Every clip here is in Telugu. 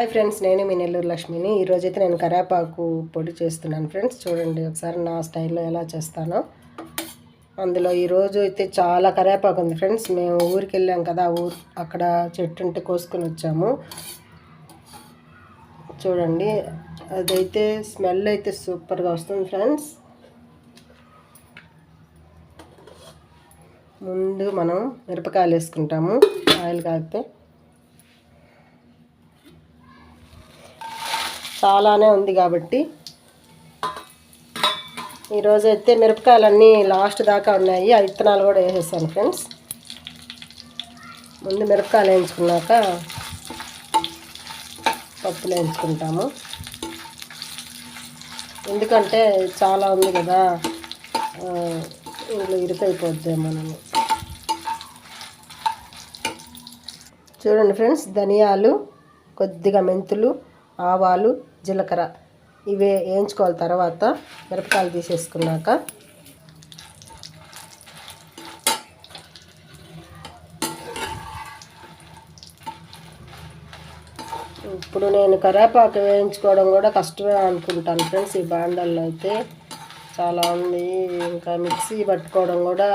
హాయ్ ఫ్రెండ్స్ నేను మీ నెల్లూరు లక్ష్మిని. ఈరోజైతే నేను కరేపాకు పొడి చేస్తున్నాను ఫ్రెండ్స్ చూడండి ఒకసారి నా స్టైల్లో ఎలా చేస్తానో. అందులో ఈరోజు అయితే చాలా కరేపాకు ఉంది ఫ్రెండ్స్ మేము ఊరికి వెళ్ళాం కదా ఊరు అక్కడ చెట్టు ఉంటే కోసుకొని వచ్చాము. చూడండి అదైతే స్మెల్ అయితే సూపర్గా వస్తుంది ఫ్రెండ్స్ ముందు మనం మిరపకాయలు వేసుకుంటాము. ఆయిల్ కాగితే. చాలానే ఉంది కాబట్టి ఈరోజు అయితే మిరపకాయలన్నీ లాస్ట్ దాకా ఉన్నాయి. ఆ విత్తనాలు కూడా వేసేసాను ఫ్రెండ్స్. ముందు మిరపకాయలు వేయించుకున్నాక పప్పులు వేయించుకుంటాము. ఎందుకంటే చాలా ఉంది కదా ఇంట్లో ఇరుకైపోద్ది మనము. చూడండి ఫ్రెండ్స్ ధనియాలు కొద్దిగా మెంతులు ఆవాలు జీలకర్ర ఇవే వేయించుకోవాలి తర్వాత మిరపకాయలు తీసేసుకున్నాక. ఇప్పుడు నేను కరేపాకు వేయించుకోవడం కూడా కష్టమే అనుకుంటాను ఫ్రెండ్స్ ఈ బాండల్లో అయితే. చాలా ఉంది. ఇంకా మిక్సీ పట్టుకోవడం కూడా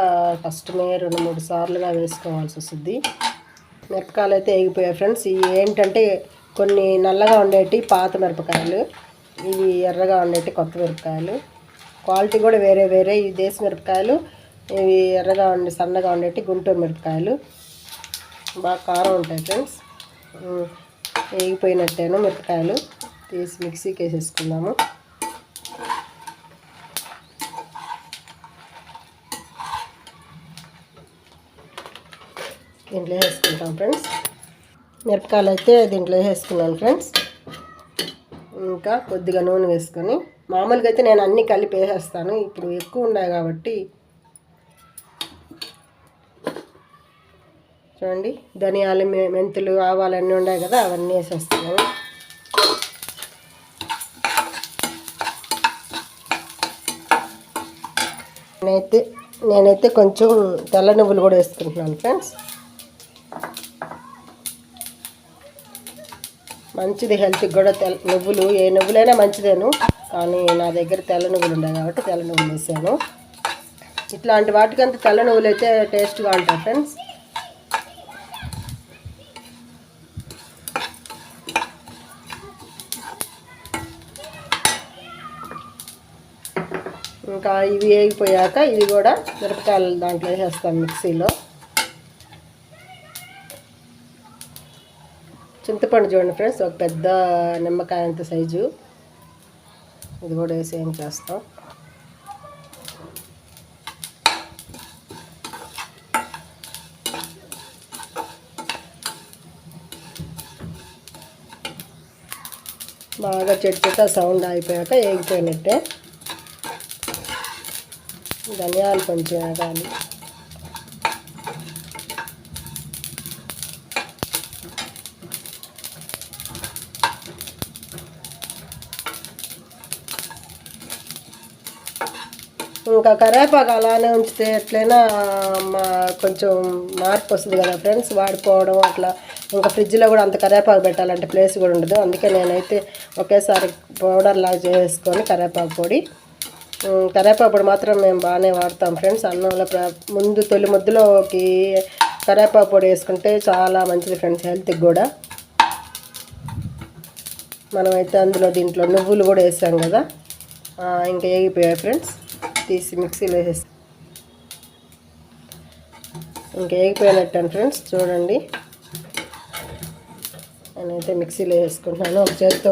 కష్టమే రెండు మూడు సార్లుగా వేసుకోవాల్సి వస్తుంది. మిరపకాయలు అయితే వేగిపోయాయి ఫ్రెండ్స్. ఇవి ఏంటంటే కొన్ని నల్లగా ఉండేటి పాత మిరపకాయలు ఇవి ఎర్రగా ఉండేటి కొత్త మిరపకాయలు. క్వాలిటీ కూడా వేరే వేరే ఇవి దేశ మిరపకాయలు ఇవి ఎర్రగా ఉండి సన్నగా ఉండేటి గుంటూరు మిరపకాయలు. బాగా కారం ఉంటాయి ఫ్రెండ్స్. వేగిపోయినట్టేను మిరపకాయలు. తీసి మిక్సీకి వేసేసుకుందాము. దీంట్లో వేసుకుంటాం ఫ్రెండ్స్. మిరపకాయలు అయితే దీంట్లో వేసుకున్నాను ఫ్రెండ్స్. ఇంకా కొద్దిగా నూనె వేసుకొని మామూలుగా అయితే నేను అన్నీ కలిపి వేసేస్తాను. ఇప్పుడు ఎక్కువ ఉన్నాయి కాబట్టి. చూడండి ధనియాలు మెంతులు ఆవాలు అన్నీ ఉన్నాయి కదా అవన్నీ వేసేస్తాను నేనైతే నేనైతే కొంచెం తెల్ల నువ్వులు కూడా వేసుకుంటున్నాను ఫ్రెండ్స్. మంచిది హెల్త్కి కూడా తెల్ల నువ్వులు ఏ నువ్వులైనా మంచిదేను. కానీ నా దగ్గర తెల్ల నువ్వులు ఉన్నాయి కాబట్టి తెల్ల నువ్వులు వేసాను. ఇట్లాంటి వాటికంతా తెల్ల నువ్వులు అయితే టేస్ట్గా ఉంటాయి ఫ్రెండ్స్. ఇంకా ఇవి వేగిపోయాక ఇది కూడా మిరపకాయలు దాంట్లో వేసేస్తాను మిక్సీలో. చింతపండు చూడండి ఫ్రెండ్స్ ఒక పెద్ద నిమ్మకాయ అంత సైజు. ఇది కూడా వేసి ఏం చేస్తాం? బాగా చెట్టు సౌండ్ అయిపోయాక ఏగిపోయినట్టే. ధనియాలు కొంచెం వేగాలి ఇంకా కరేపాకు అలానే ఉంచితే ఎట్లయినా మా కొంచెం మార్పు వస్తుంది కదా ఫ్రెండ్స్. వాడిపోవడం అట్లా. ఇంకా ఫ్రిడ్జ్లో కూడా అంత కరేపాకు పెట్టాలంటే ప్లేస్ కూడా ఉండదు. అందుకే నేనైతే ఒకేసారి పౌడర్ లాగా చేసుకొని కరేపాకు పొడి. కరేపాకు పొడి మాత్రం మేము బాగానే వాడతాం ఫ్రెండ్స్. అన్నంలో ముందు తొలి ముద్దులోకి కరేపాకు పొడి వేసుకుంటే చాలా మంచిది ఫ్రెండ్స్ హెల్త్కి కూడా. మనమైతే అందులో దీంట్లో నువ్వులు కూడా వేసాం కదా. ఇంకా వేగిపోయాయి ఫ్రెండ్స్. తీసి మిక్సీలో వేసేసి. ఇంకా వేగిపోయినట్టు ఫ్రెండ్స్ చూడండి. నేనైతే మిక్సీలో వేసుకుంటున్నాను. ఒక చేతితో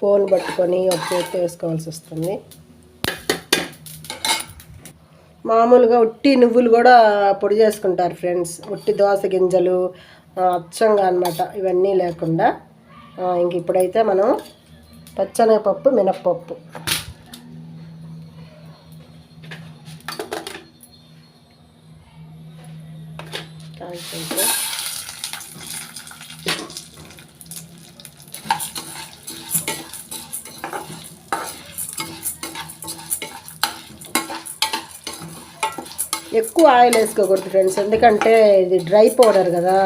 ఫోన్ పట్టుకొని ఒక చేతితో వేసుకోవాల్సి వస్తుంది. మామూలుగా ఉట్టి నువ్వులు కూడా పొడి చేసుకుంటారు ఫ్రెండ్స్. ఉట్టి దోస గింజలు అచ్చంగా అనమాట ఇవన్నీ లేకుండా ఇంక ఇప్పుడైతే మనం పచ్చనగపప్పు మినప్పప్పు. కాల్చుకుంటే ఎక్కువ ఆయిల్ వేసుకోకూడదు ఫ్రెండ్స్ ఎందుకంటే ఇది డ్రై పౌడర్ కదా.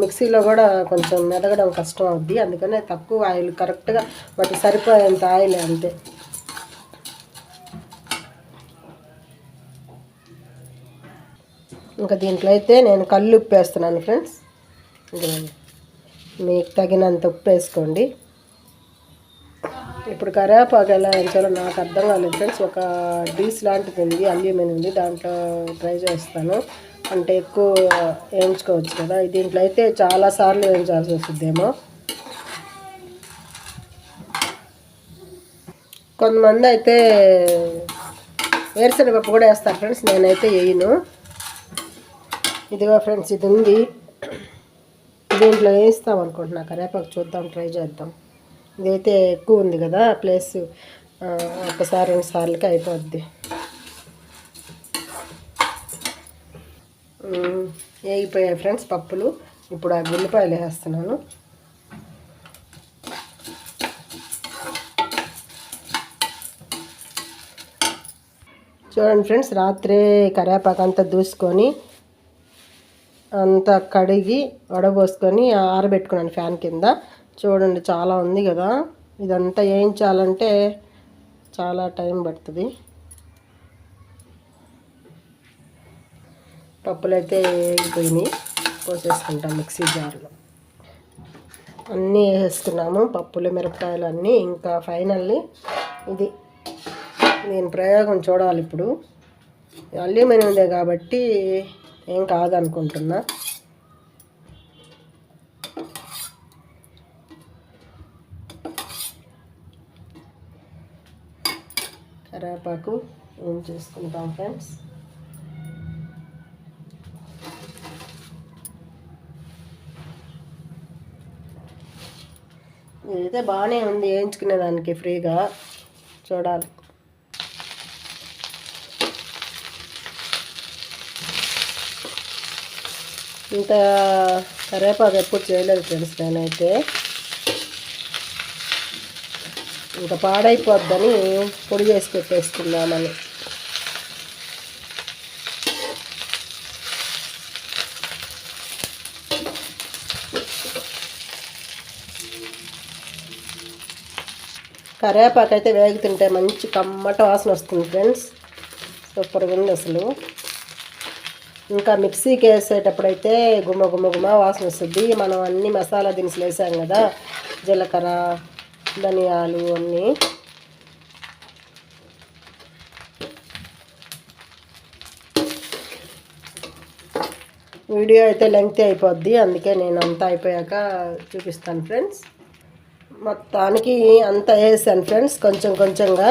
మిక్సీలో కూడా కొంచెం మెదగడం కష్టం అవుద్ది అందుకనే తక్కువ ఆయిల్ కరెక్ట్గా వాటి సరిపోయేంత ఆయిల్ అంతే. ఇంకా దీంట్లో అయితే నేను కళ్ళు ఉప్పు వేస్తున్నాను ఫ్రెండ్స్ మీకు తగినంత ఉప్పు వేసుకోండి ఇప్పుడు కరేపాకు ఎలా వేయించాలో నాకు అర్థం కాలేదు ఫ్రెండ్స్. ఒక డీస్ లాంటిది ఉంది అల్యూమినియం ఉంది. దాంట్లో ట్రై చేస్తాను. అంటే ఎక్కువ వేయించుకోవచ్చు కదా. దీంట్లో అయితే చాలా సార్లు వేయించాల్సి వస్తుందేమో. కొంతమంది అయితే వేరుశనగపప్పు కూడా వేస్తారు ఫ్రెండ్స్. నేనైతే వేయను. ఇదిగో ఫ్రెండ్స్ ఇది ఉంది. దీంట్లో వేస్తాం అనుకుంటున్నా కరివేపాకు చూద్దాం ట్రై చేద్దాం. ఇదైతే ఎక్కువ ఉంది కదా ప్లేస్ ఒకసారి రెండు సార్లకి అయిపోద్ది. వేగిపోయాయి ఫ్రెండ్స్ పప్పులు. ఇప్పుడు ఆ ఉల్లిపాయలు వేస్తున్నాను. చూడండి ఫ్రెండ్స్ రాత్రే కరివేపాకు అంతా దూసుకొని అంతా కడిగి వడబోసుకొని ఆరబెట్టుకున్నాను ఫ్యాన్ కింద. చూడండి చాలా ఉంది కదా. ఇదంతా వేయించాలంటే చాలా టైం పడుతుంది. పప్పులు అయితే వేగిపోయినాయి పోసేసుకుంటాం మిక్సీ జార్లో. అన్నీ వేసేస్తున్నాము పప్పులు మిరపకాయలు అన్నీ. ఇంకా ఫైనల్లీ ఇది. నేను ప్రయోగం చూడాలి ఇప్పుడు. అల్యూమినియందే కాబట్టి ఏం కాదనుకుంటున్నా. కరేపాకు ఏం చేసుకుంటాం ఫ్రెండ్స్? ఇదైతే బాగానే ఉంది వేయించుకునే దానికి ఫ్రీగా. చూడాలి. ఇంత కరివేపాకు ఎప్పుడు చేయలేదు ఫ్రెండ్స్ నేనైతే. ఇంకా పాడైపోద్దని పొడి చేసి పెట్టేసుకుందామని. కరివేపాకు అయితే వేగుతుంటే మంచి కమ్మట వాసన వస్తుంది ఫ్రెండ్స్. సూపర్గా ఉంది అసలు. ఇంకా మిక్సీకి వేసేటప్పుడైతే గుమ్మ గుమ్మ గుమ్మ వాసన వస్తుంది. మనం అన్ని మసాలా దినుసులు వేసాం కదా జీలకర్ర ధనియాలు అన్నీ. వీడియో అయితే లెంగ్త్ అయిపోద్ది అందుకే నేను అంతా అయిపోయాక చూపిస్తాను ఫ్రెండ్స్. మొత్తానికి అంతా వేసాను ఫ్రెండ్స్ కొంచెం కొంచెంగా.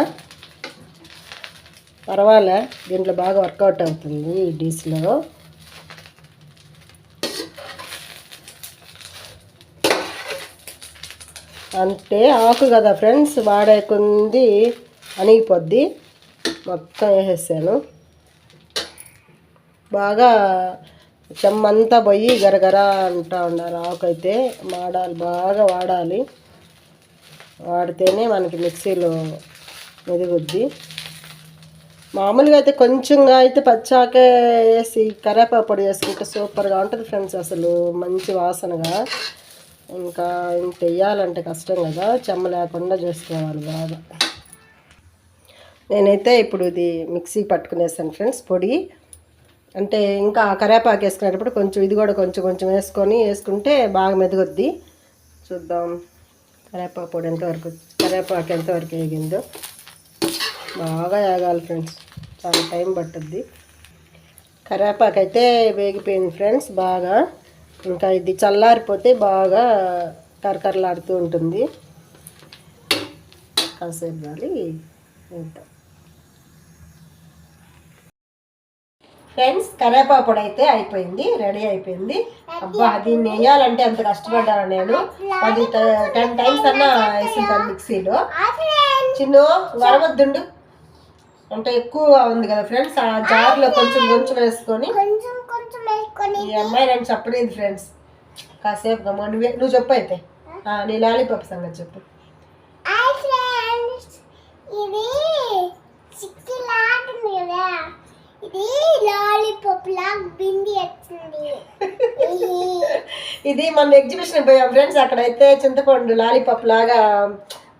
పర్వాలే దీంట్లో బాగా వర్కౌట్ అవుతుంది ఈ డిష్లో. అంటే ఆకు కదా ఫ్రెండ్స్ వాడే కొంది అణిగిపోద్ది. మొత్తం వేసేసాను. బాగా చెమ్మంతా పోయి గరగర అంటూ ఉండాలి ఆకు అయితే వాడాలి బాగా వాడాలి. వాడితేనే మనకి మిక్సీలో మెదుగుద్ది. మామూలుగా అయితే కొంచెంగా అయితే పచ్చాకే వేసి కరేపాకు పొడి వేసుకుంటే సూపర్గా ఉంటుంది ఫ్రెండ్స్ అసలు. మంచి వాసనగా. ఇంకా ఇంత వేయాలంటే కష్టం కదా. చెమ్మ లేకుండా చేసుకోవాలి బాగా. నేనైతే ఇప్పుడు ఇది మిక్సీ పట్టుకునేసాను ఫ్రెండ్స్ పొడి. అంటే ఇంకా కరేపాకు వేసుకునేటప్పుడు కొంచెం ఇది కూడా కొంచెం కొంచెం వేసుకొని వేసుకుంటే బాగా మెదుగుద్ది. చూద్దాం కరేపాకు పొడి ఎంతవరకు కరేపాకు ఎంతవరకు వేగిందో. బాగా వేగాలి ఫ్రెండ్స్. చాలా టైం పట్టుద్ది. కరేపాకు అయితే వేగిపోయింది ఫ్రెండ్స్ బాగా. ఇంకా ఇది చల్లారిపోతే బాగా కరకరలాడుతూ ఉంటుంది. కాసేపు గాలి వేద్దాం. ఫ్రెండ్స్ కరేపాకు పొడి అయితే అయిపోయింది రెడీ అయిపోయింది. అబ్బా దీన్ని వేయాలంటే అంత కష్టపడ్డాను నేను. అది టెన్ టైమ్స్ అన్నా వేసింటాను మిక్సీలో. చిన్న వరవద్దుండు. అంటే ఎక్కువ ఉంది కదా ఫ్రెండ్స్ ఆ జార్లో కొంచెం కొంచెం వేసుకొని. కొంచెం కొంచెం వేసుకొని ఈ అమ్మాయి నేను చెప్పలేదు ఫ్రెండ్స్. కాసేపు గమ్మ నువ్వే నువ్వు చెప్పు అయితే. ఆ, నీ లాలీపాప్ సంగతి చెప్పు. ఇది చిక్కి కదా. ఇది లాలీపాప్ లాగా బింది వచ్చింది. ఇది మన ఎగ్జిబిషన్ పోయాం ఫ్రెండ్స్ అక్కడైతే చింతపండు లాలీపాప్ లాగా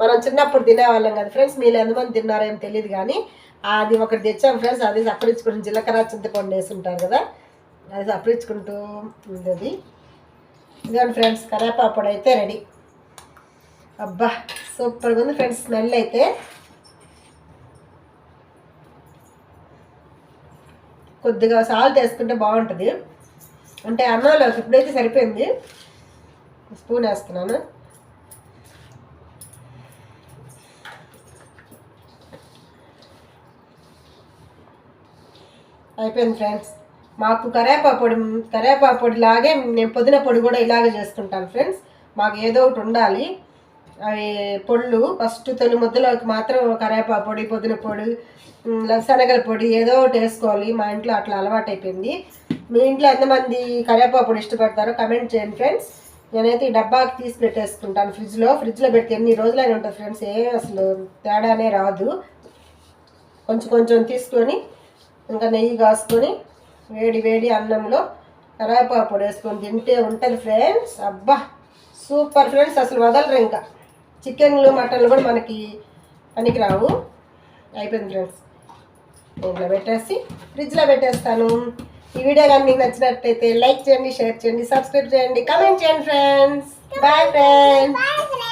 మనం చిన్నప్పుడు తినేవాళ్ళం కదా ఫ్రెండ్స్ మీరు ఎంతమంది తిన్నారో ఏం తెలియదు కానీ అది ఒకటి తెచ్చాం ఫ్రెండ్స్ అది సప్పరించుకుంటూ జీలకర్ర చింతపండు వేసి ఉంటారు కదా అది సప్పరించుకుంటూ ఉంది అది ఇదిగోండి ఫ్రెండ్స్ కరేపాపొడి అయితే రెడీ. అబ్బా సూపర్గా ఉంది ఫ్రెండ్స్ స్మెల్ అయితే. కొద్దిగా సాల్ట్ వేసుకుంటే బాగుంటుంది. అంటే అన్నంలోకి ఇప్పుడైతే సరిపోయింది. స్పూన్ వేస్తున్నాను. అయిపోయింది ఫ్రెండ్స్. మాకు కరేపా పొడి కరేపా పొడి లాగే నేను పుదీనా పొడి కూడా ఇలాగే చేసుకుంటాను ఫ్రెండ్స్. మాకు ఏదో ఒకటి ఉండాలి. అవి పొళ్ళు ఫస్ట్ తొలి ముద్దలోకి మాత్రం కరేపా పొడి పుదీన పొడి శనగల పొడి ఏదో ఒకటి వేసుకోవాలి. మా ఇంట్లో అట్లా అలవాటు అయిపోయింది మీ ఇంట్లో ఎంతమంది కరేపా పొడి ఇష్టపడతారో కమెంట్ చేయండి ఫ్రెండ్స్. నేనైతే ఈ డబ్బాకి తీసి పెట్టేసుకుంటాను ఫ్రిడ్జ్లో. ఫ్రిడ్జ్లో పెడితే ఎన్ని రోజులైనా ఉంటుంది ఫ్రెండ్స్. ఏ అసలు తేడానే రాదు. కొంచెం కొంచెం తీసుకొని ఇంకా నెయ్యి కాసుకొని వేడి వేడి అన్నంలో కరాపాకు పొడి వేసుకొని తింటే ఉంటుంది ఫ్రెండ్స్. అబ్బా సూపర్ ఫ్రెండ్స్. అసలు వదలరు ఇంకా. చికెన్లు మటన్లు కూడా మనకి పనికిరావు. అయిపోయింది ఫ్రెండ్స్. ఇంట్లో పెట్టేసి ఫ్రిడ్జ్లో పెట్టేస్తాను. ఈ వీడియో కానీ మీకు నచ్చినట్టయితే లైక్ చేయండి షేర్ చేయండి సబ్స్క్రైబ్ చేయండి కామెంట్ చేయండి ఫ్రెండ్స్. Bye friends